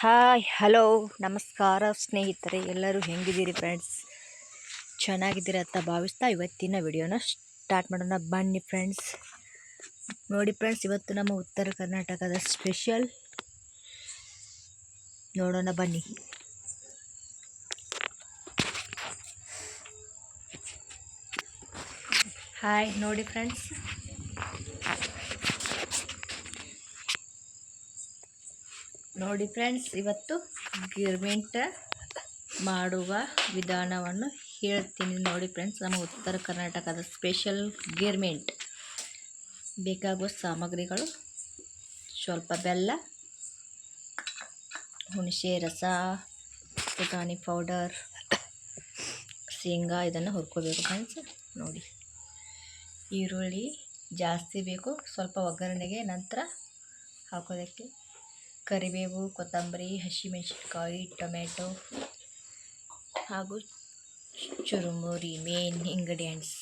Hi, hello, ನಮಸ್ಕಾರ ಸ್ನೇಹಿತರೆ, ಎಲ್ಲರೂ ಹೆಂಗಿದ್ದೀರಿ ಫ್ರೆಂಡ್ಸ್ ಚೆನ್ನಾಗಿದ್ದೀರಾ ಅಂತ ಭಾವಿಸ್ತಾ ಇವತ್ತಿನ ವಿಡಿಯೋನ ಸ್ಟಾರ್ಟ್ ಮಾಡೋಣ. ಬನ್ನಿ ಫ್ರೆಂಡ್ಸ್ ನೋಡಿ ಫ್ರೆಂಡ್ಸ್ ಇವತ್ತು ನಮ್ಮ ಉತ್ತರ ಕರ್ನಾಟಕದ ಸ್ಪೆಷಲ್ ನೋಡೋಣ, ಬನ್ನಿ. ಹಾಯ್, ನೋಡಿ ಫ್ರೆಂಡ್ಸ್ ನೋಡಿ ಫ್ರೆಂಡ್ಸ್, ಇವತ್ತು ಗಿರ್ಮಿಂಟ ಮಾಡುವ ವಿಧಾನವನ್ನು ಹೇಳ್ತೀನಿ ನೋಡಿ ಫ್ರೆಂಡ್ಸ್, ನಮ್ಮ ಉತ್ತರ ಕರ್ನಾಟಕದ ಸ್ಪೆಷಲ್ ಗಿರ್ಮಿಂಟ್. ಬೇಕಾಗುವ ಸಾಮಗ್ರಿಗಳು ಸ್ವಲ್ಪ ಬೆಲ್ಲ, ಹುಣಸೆ ರಸ ಪುಟಾಣಿ ಪೌಡರ್, ಶೇಂಗಾ, ಇದನ್ನು ಹುರ್ಕೋಬೇಕು ಫ್ರೆಂಡ್ಸ್. ನೋಡಿ, ಈರುಳ್ಳಿ ಜಾಸ್ತಿ ಬೇಕು, ಸ್ವಲ್ಪ ಒಗ್ಗರಣೆಗೆ ನಂತರ ಹಾಕೋದಕ್ಕೆ ಕರಿಬೇವು, ಕೊತ್ತಂಬರಿ, ಹಸಿಮೆಣಸಿನ್ಕಾಯಿ, ಟೊಮೆಟೊ ಹಾಗೂ ಚುರುಮುರಿ ಮೇನ್ ಇಂಗ್ರೀಡಿಯೆಂಟ್ಸ್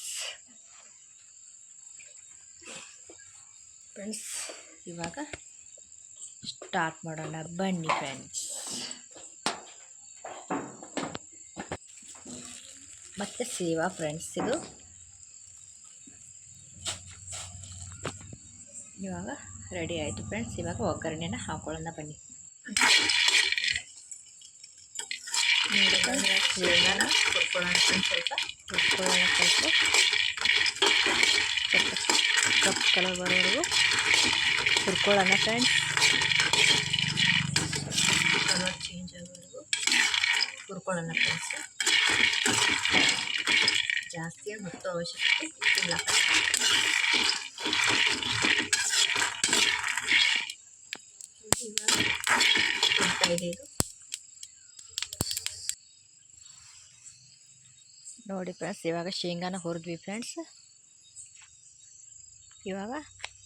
ಫ್ರೆಂಡ್ಸ್ ಇವಾಗ ಸ್ಟಾರ್ಟ್ ಮಾಡೋಣ. ಬನ್ನಿ ಫ್ರೆಂಡ್ಸ್ ಮತ್ತು ಸೇವಾ ಫ್ರೆಂಡ್ಸ್ ಇದು ಇವಾಗ ರೆಡಿ ಆಯಿತು ಫ್ರೆಂಡ್ಸ್ ಇವಾಗ ಒಗ್ಗರಣೆನ ಹಾಕೊಳ್ಳೋಣ ಬನ್ನಿ. ಶೇಂಗಾನ ಹುರ್ಕೊಳ್ಳೋಣ ಸ್ವಲ್ಪ ಹುರ್ಕೊಳ್ಳೋಣ ಸ್ವಲ್ಪ ಕಪ್ ಕಲರ್ ಬರೋವರೆಗೂ ಹುರ್ಕೊಳ್ಳೋಣ ಫ್ರೆಂಡ್ಸ್ ಕಲರ್ ಚೇಂಜ್ ಆಗೋವರೆಗೂ ಹುರ್ಕೊಳ್ಳೋಣ ಫ್ರೆಂಡ್ಸ್ ಜಾಸ್ತಿ ಏನು ಹೊತ್ತು ಅವಶ್ಯಕತೆ ಇಲ್ಲ. ನೋಡಿ ಫ್ರೆಂಡ್ಸ್ ಇವಾಗ ಶೇಂಗಾನ ಹುರಿದ್ವಿ ಫ್ರೆಂಡ್ಸ್ ಇವಾಗ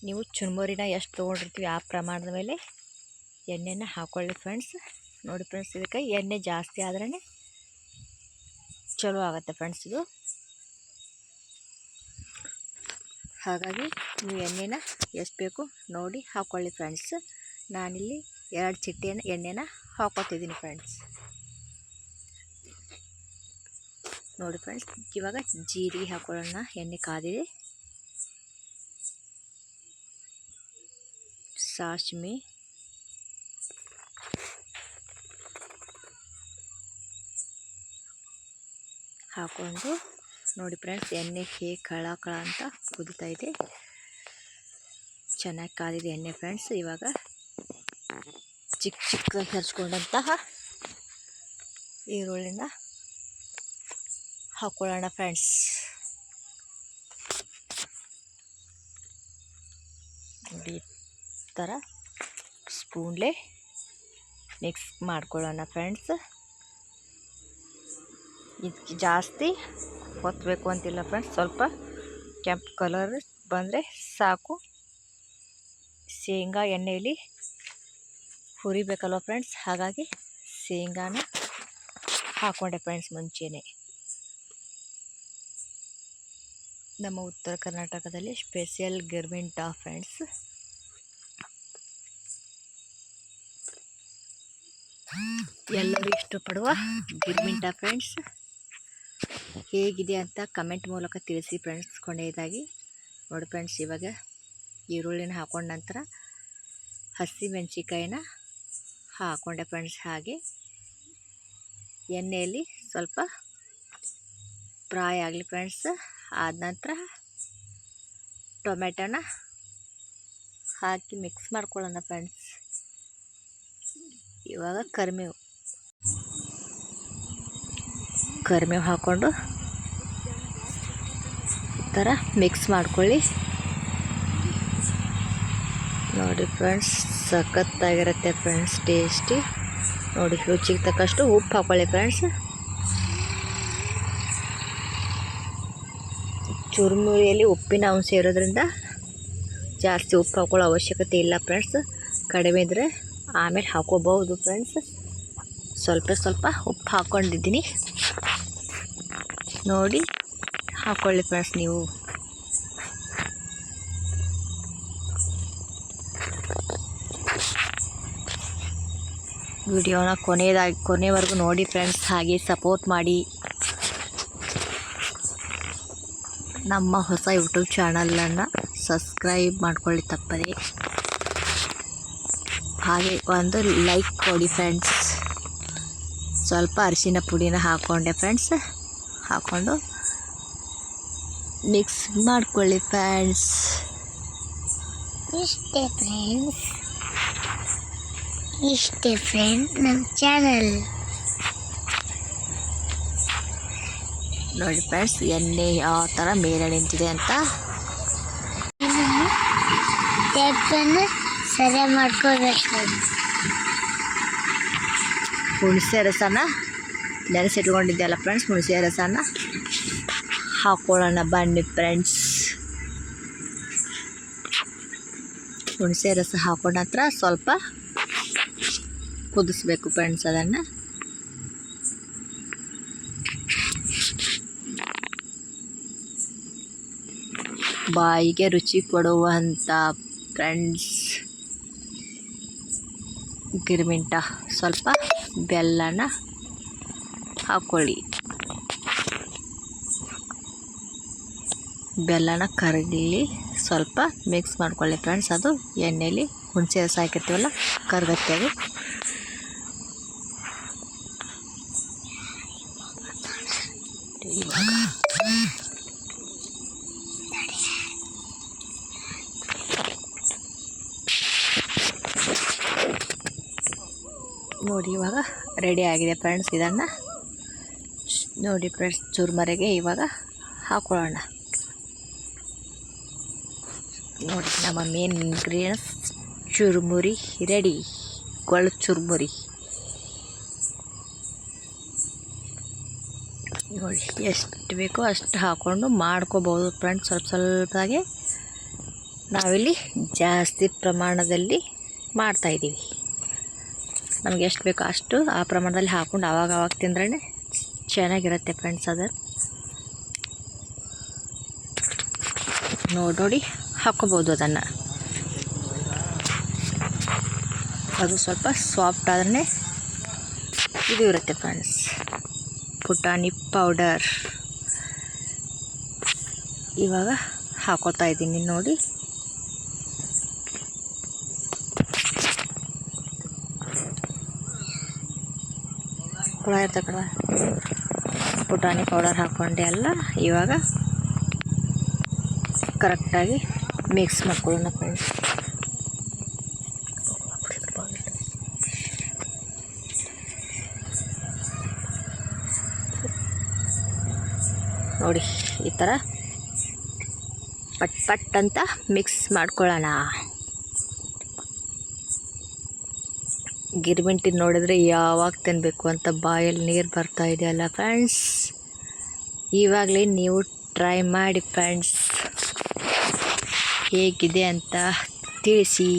ನೀವು ಚುರುಮುರಿನ ಎಷ್ಟು ತೊಗೊಂಡಿರ್ತೀವಿ ಆ ಪ್ರಮಾಣದ ಮೇಲೆ ಎಣ್ಣೆನ ಹಾಕ್ಕೊಳ್ಳಿ ಫ್ರೆಂಡ್ಸ್ ನೋಡಿ ಫ್ರೆಂಡ್ಸ್ ಇದಕ್ಕೆ ಎಣ್ಣೆ ಜಾಸ್ತಿ ಆದ್ರೇ ಚಲೋ ಆಗುತ್ತೆ ಫ್ರೆಂಡ್ಸ್ ಇದು. ಹಾಗಾಗಿ ನೀವು ಎಣ್ಣೆನ ಎಷ್ಟು ಬೇಕು ನೋಡಿ ಹಾಕ್ಕೊಳ್ಳಿ ಫ್ರೆಂಡ್ಸ್ ನಾನಿಲ್ಲಿ ಎರಡು ಚಿಟ್ಟೆನ ಎಣ್ಣೆನ ಹಾಕೋತಿದ್ದೀನಿ ಫ್ರೆಂಡ್ಸ್ ನೋಡಿ ಫ್ರೆಂಡ್ಸ್ ಇವಾಗ ಜೀರಿಗೆ ಹಾಕೊಳ್ಳೋಣ. ಎಣ್ಣೆ ಕಾದಿದೆ. ಸಾಸಿವೆ. ಹಾಕೊಂಡು ನೋಡಿ ಫ್ರೆಂಡ್ಸ್ ಎಣ್ಣೆ ಹೇ ಕಳ ಕಳ ಅಂತ ಕುದಿತಾ ಇದೆ. ಚೆನ್ನಾಗಿ ಕಾದಿದೆ ಎಣ್ಣೆ ಫ್ರೆಂಡ್ಸ್ ಇವಾಗ ಚಿಕ್ಕ ಚಿಕ್ಕದಾಗಿ ಹೆಚ್ಕೊಂಡಂತಹ ಈರುಳ್ಳಿನ ಹಾಕ್ಕೊಳ್ಳೋಣ ಫ್ರೆಂಡ್ಸ್ ನೋಡಿ, ಈ ಥರ ಸ್ಪೂನ್ಲೆ ಮಿಕ್ಸ್ ಮಾಡ್ಕೊಳ್ಳೋಣ ಫ್ರೆಂಡ್ಸ್ ಇದಕ್ಕೆ ಜಾಸ್ತಿ ಹೊತ್ತಬೇಕು ಅಂತಿಲ್ಲ ಫ್ರೆಂಡ್ಸ್ ಸ್ವಲ್ಪ ಕೆಂಪು ಕಲರ್ ಬಂದರೆ ಸಾಕು. ಶೇಂಗಾ ಎಣ್ಣೆಯಲ್ಲಿ ಹುರಿಬೇಕಲ್ವ ಫ್ರೆಂಡ್ಸ್ ಹಾಗಾಗಿ ಶೇಂಗಾನ ಹಾಕ್ಕೊಂಡೆ ಫ್ರೆಂಡ್ಸ್ ಮುಂಚೆನೇ. ನಮ್ಮ ಉತ್ತರ ಕರ್ನಾಟಕದಲ್ಲಿ ಸ್ಪೆಷಲ್ ಗಿರ್ಮಿಂಟ ಫ್ರೆಂಡ್ಸ್ ಎಲ್ಲರೂ ಇಷ್ಟಪಡುವ ಗಿರ್ಮಿಂಟ ಫ್ರೆಂಡ್ಸ್ ಹೇಗಿದೆ ಅಂತ ಕಮೆಂಟ್ ಮೂಲಕ ತಿಳಿಸಿ ಫ್ರೆಂಡ್ಸ್ ಕೊನೆಯದಾಗಿ. ನೋಡಿ ಫ್ರೆಂಡ್ಸ್ ಇವಾಗ ಈರುಳ್ಳಿನ ಹಾಕೊಂಡ ನಂತರ ಹಸಿ ಮೆಣಸಿಕಾಯಿನ ಹಾಕೊಂಡೆ ಫ್ರೆಂಡ್ಸ್ ಹಾಗೆ. ಎಣ್ಣೆಯಲ್ಲಿ ಸ್ವಲ್ಪ ಫ್ರೈ ಆಗಲಿ ಫ್ರೆಂಡ್ಸ್ ಆದ ನಂತರ ಟೊಮೆಟೊನ ಹಾಕಿ ಮಿಕ್ಸ್ ಮಾಡ್ಕೊಳ್ಳೋಣ ಫ್ರೆಂಡ್ಸ್ ಇವಾಗ ಕರಿಮೇವು. ಕರಿಮೇವು ಹಾಕ್ಕೊಂಡು ಥರ ಮಿಕ್ಸ್ ಮಾಡ್ಕೊಳ್ಳಿ. ನೋಡಿ ಫ್ರೆಂಡ್ಸ್ ಸಖತ್ತಾಗಿರುತ್ತೆ ಫ್ರೆಂಡ್ಸ್ ಟೇಸ್ಟಿ ನೋಡಿ, ರುಚಿಗೆ ತಕ್ಕಷ್ಟು ಉಪ್ಪು ಹಾಕ್ಕೊಳ್ಳಿ ಫ್ರೆಂಡ್ಸ್ ಚುರುಮುರಿಯಲ್ಲಿ ಉಪ್ಪಿನ ಅಂಶ ಇರೋದ್ರಿಂದ ಜಾಸ್ತಿ ಉಪ್ಪು ಹಾಕೊಳ್ಳೋ ಅವಶ್ಯಕತೆ ಇಲ್ಲ ಫ್ರೆಂಡ್ಸ್ ಕಡಿಮೆ ಇದ್ದರೆ ಆಮೇಲೆ ಹಾಕೋಬಹುದು ಫ್ರೆಂಡ್ಸ್ ಸ್ವಲ್ಪ ಸ್ವಲ್ಪ ಉಪ್ಪು ಹಾಕ್ಕೊಂಡಿದ್ದೀನಿ ನೋಡಿ ಹಾಕ್ಕೊಳ್ಳಿ ಫ್ರೆಂಡ್ಸ್ ನೀವು. ವಿಡಿಯೋನ ಕೊನೆಯದಾಗಿ ಕೊನೆವರೆಗೂ ನೋಡಿ ಫ್ರೆಂಡ್ಸ್ ಹಾಗೆ ಸಪೋರ್ಟ್ ಮಾಡಿ. ನಮ್ಮ ಹೊಸ ಯೂಟ್ಯೂಬ್ ಚಾನಲನ್ನು ಸಬ್ಸ್ಕ್ರೈಬ್ ಮಾಡ್ಕೊಳ್ಳಿ ತಪ್ಪದೆ. ಹಾಗೆ ಒಂದು ಲೈಕ್ ಕೊಡಿ ಫ್ರೆಂಡ್ಸ್ ಸ್ವಲ್ಪ ಅರಿಶಿನ ಪುಡಿನ ಹಾಕ್ಕೊಂಡೆ ಫ್ರೆಂಡ್ಸ್ ಹಾಕ್ಕೊಂಡು ಮಿಕ್ಸ್ ಮಾಡ್ಕೊಳ್ಳಿ ಫ್ರೆಂಡ್ಸ್ ಇಷ್ಟೇ ಫ್ರೆಂಡ್ಸ್ ಇಷ್ಟೇ ಫ್ರೆಂಡ್ ನಮ್ಮ ಚಾನಲ್ ನೋಡಿ ಫ್ರೆಂಡ್ಸ್ ಎಣ್ಣೆ ಯಾವ ಥರ ಮೇಲೆ ನಿಂತಿದೆ ಅಂತ. ಟೇಪನ್ನು ಸರಿ ಮಾಡ್ಕೋಬೇಕು. ಹುಣಸೆ ರಸನ ನೆನೆಸಿಟ್ಕೊಂಡಿದ್ದೆಲ್ಲ ಫ್ರೆಂಡ್ಸ್ ಹುಣಸೆ ರಸನ ಹಾಕ್ಕೊಳ್ಳೋಣ ಬನ್ನಿ ಫ್ರೆಂಡ್ಸ್ ಹುಣಸೆ ರಸ ಹಾಕೊಂಡ ನಂತರ ಸ್ವಲ್ಪ ಕುದಿಸ್ಬೇಕು ಫ್ರೆಂಡ್ಸ್ ಅದನ್ನು. ಬಾಯಿಗೆ ರುಚಿ ಕೊಡುವಂಥ ಫ್ರೆಂಡ್ಸ್ ಗಿರ್ಮಿಂಟ. ಸ್ವಲ್ಪ ಬೆಲ್ಲನ ಹಾಕ್ಕೊಳ್ಳಿ ಬೆಲ್ಲನ ಕರಗಲಿ. ಸ್ವಲ್ಪ ಮಿಕ್ಸ್ ಮಾಡ್ಕೊಳ್ಳಿ ಫ್ರೆಂಡ್ಸ್ ಅದು ಎಣ್ಣೆಲಿ ಹುಣಸೆ ರಸ ಹಾಕಿರ್ತೀವಲ್ಲ ಕರಗತ್ತೆ ಇವಾಗ. ನೋಡಿ ಇವಾಗ ರೆಡಿ ಆಗಿದೆ ಫ್ರೆಂಡ್ಸ್ ಇದನ್ನು. ನೋಡಿ ಫ್ರೆಂಡ್ಸ್ ಚುರ್ಮರೆಗೆ ಇವಾಗ ಹಾಕೊಳ್ಳೋಣ. ನೋಡಿ ನಮ್ಮ ಮೇನ್ ಇನ್ಗ್ರೀಡಿಯನ್ಸ್ ಚುರುಮುರಿ ರೆಡಿ ಗೊಳ್ಳು ಚುರುಮುರಿ. ನೋಡಿ, ಎಷ್ಟು ಬೇಕೋ ಅಷ್ಟು ಹಾಕ್ಕೊಂಡು ಮಾಡ್ಕೋಬೋದು ಫ್ರೆಂಡ್ಸ್ ಸ್ವಲ್ಪ ಸ್ವಲ್ಪದಾಗೆ ನಾವಿಲ್ಲಿ ಜಾಸ್ತಿ ಪ್ರಮಾಣದಲ್ಲಿ ಮಾಡ್ತಾಯಿದ್ದೀವಿ ನಮ್ಗೆ ಎಷ್ಟು ಬೇಕೋ ಅಷ್ಟು ಆ ಪ್ರಮಾಣದಲ್ಲಿ ಹಾಕ್ಕೊಂಡು ಆವಾಗ ಆವಾಗ ತಿಂದ್ರೇ ಚೆನ್ನಾಗಿರುತ್ತೆ ಫ್ರೆಂಡ್ಸ್ ಅದು. ನೋಡಿ ನೋಡಿ, ಹಾಕ್ಕೋಬೋದು ಅದನ್ನು. ಅದು ಸ್ವಲ್ಪ ಸಾಫ್ಟ್ ಆದ್ರೆ ಇದು ಇರುತ್ತೆ ಫ್ರೆಂಡ್ಸ್ ಪುಟಾಣಿ ಪೌಡರ್ ಇವಾಗ ಹಾಕೋತಾ ಇದ್ದೀನಿ ನೋಡಿ. ಹುಳ ಕಡ ಪುಟಾಣಿ ಪೌಡರ್ ಹಾಕ್ಕೊಂಡೆ ಅಲ್ಲ, ಇವಾಗ ಕರೆಕ್ಟಾಗಿ ಮಿಕ್ಸ್ ಮಾಡ್ಕೊಳ್ಳೋಣ ಫ್ರೆಂಡ್ಸ್ ನೋಡಿ, ಈ ಥರ ಪಟ್ ಪಟ್ ಅಂತ ಮಿಕ್ಸ್ ಮಾಡ್ಕೊಳ್ಳೋಣ. ಗಿರ್ಮಿಂಟಿ ನೋಡಿದ್ರೆ ಯಾವಾಗ ತಿನ್ನಬೇಕು ಅಂತ ಬಾಯಲ್ಲಿ ನೀರು ಬರ್ತಾ ಇದೆಯಲ್ಲ ಫ್ರೆಂಡ್ಸ್ ಇವಾಗಲೇ ನೀವು ಟ್ರೈ ಮಾಡಿ ಫ್ರೆಂಡ್ಸ್ ಹೇಗಿದೆ ಅಂತ ತಿಳಿಸಿ.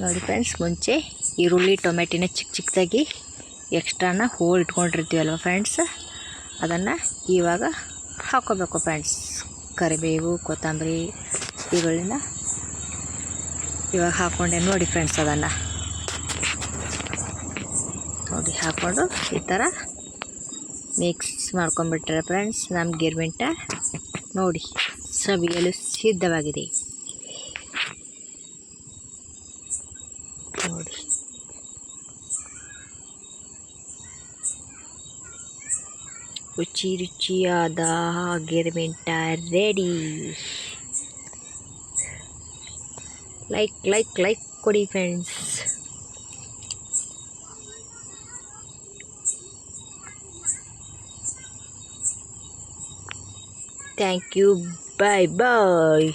ನೋಡಿ ಫ್ರೆಂಡ್ಸ್ ಮುಂಚೆ ಈರುಳ್ಳಿ, ಟೊಮೆಟಿನ ಚಿಕ್ಕ ಚಿಕ್ಕದಾಗಿ ಎಕ್ಸ್ಟ್ರಾನ ಹೋಲ್ ಇಟ್ಕೊಂಡಿರ್ತೀವಲ್ವ ಫ್ರೆಂಡ್ಸ್ ಅದನ್ನು ಇವಾಗ ಹಾಕ್ಕೋಬೇಕು ಫ್ರೆಂಡ್ಸ್ ಕರಿಬೇವು, ಕೊತ್ತಂಬರಿ ಈರುಳ್ಳಿನ ಇವಾಗ ಹಾಕ್ಕೊಂಡೆ ನೋಡಿ ಫ್ರೆಂಡ್ಸ್ ಅದನ್ನು. ನೋಡಿ ಹಾಕ್ಕೊಂಡು ಈ ಥರ ಮಿಕ್ಸ್ ಮಾಡ್ಕೊಂಬಿಟ್ರೆ ಫ್ರೆಂಡ್ಸ್ ನಮ್ಮ ಗಿರ್ಮಿಂಟ ನೋಡಿ ಸವಿಯಲು ಸಿದ್ಧವಾಗಿದೆ. ನೋಡಿ. ರುಚಿ ರುಚಿಯಾದ ಗಿರ್ಮಿಂಟ ರೆಡಿ ಲೈಕ್ ಲೈಕ್ ಲೈಕ್ ಕೊಡಿ friends thank you bye bye